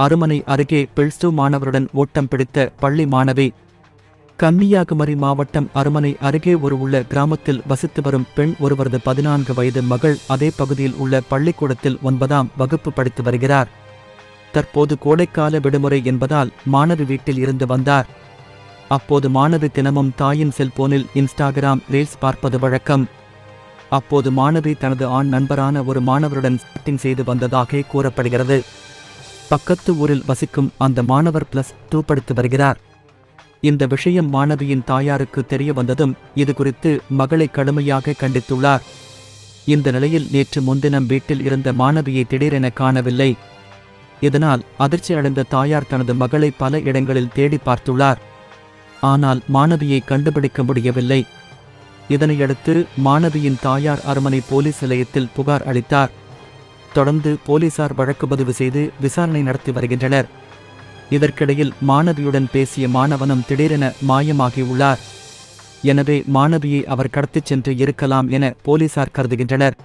அருமனை அருகே plus two மாணவருடன் ஓட்டம் பிடித்த பள்ளி மாணவி. கன்னியாகுமரி மாவட்டம் அருமனை அருகே ஒரு உள்ள கிராமத்தில் வசித்து வரும் பெண் ஒருவரது பதினான்கு வயது மகள் அதே பகுதியில் உள்ள பள்ளிக்கூடத்தில் ஒன்பதாம் வகுப்பு படித்து வருகிறார். தற்போது கோடைக்கால விடுமுறை என்பதால் மாணவி வீட்டில் இருந்து வந்தார். அப்போது மாணவி தினமும் தாயின் செல்போனில் இன்ஸ்டாகிராம் ரீல்ஸ் பார்ப்பது வழக்கம். அப்போது மாணவி தனது ஆண் நண்பரான ஒரு மாணவருடன் சாட்டிங் செய்து வந்ததாக கூறப்படுகிறது. பக்கத்து ஊரில் வசிக்கும் அந்த மாணவர் பிளஸ் டூ படித்து வருகிறார். இந்த விஷயம் மாணவியின் தாயாருக்கு தெரிய வந்ததும் இது குறித்து மகளை கடுமையாக கண்டித்துள்ளார். இந்த நிலையில் நேற்று முன்தினம் வீட்டில் இருந்த மாணவியை திடீரென காணவில்லை. இதனால் அதிர்ச்சி அடைந்த தாயார் தனது மகளை பல இடங்களில் தேடி பார்த்துள்ளார். ஆனால் மாணவியை கண்டுபிடிக்க முடியவில்லை. இதனையடுத்து மாணவியின் தாயார் அரமனை போலீஸ் நிலையத்தில் புகார் அளித்தார். தொடர்ந்து போலீசார் வழக்கு பதிவு செய்து விசாரணை நடத்தி வருகின்றனர். இதற்கிடையில் மாணவியுடன் பேசிய மாணவனும் திடீரென மாயமாகியுள்ளார். எனவே மாணவியை அவர் கடத்திச் சென்று இருக்கலாம் என போலீசார் கருதுகின்றனர்.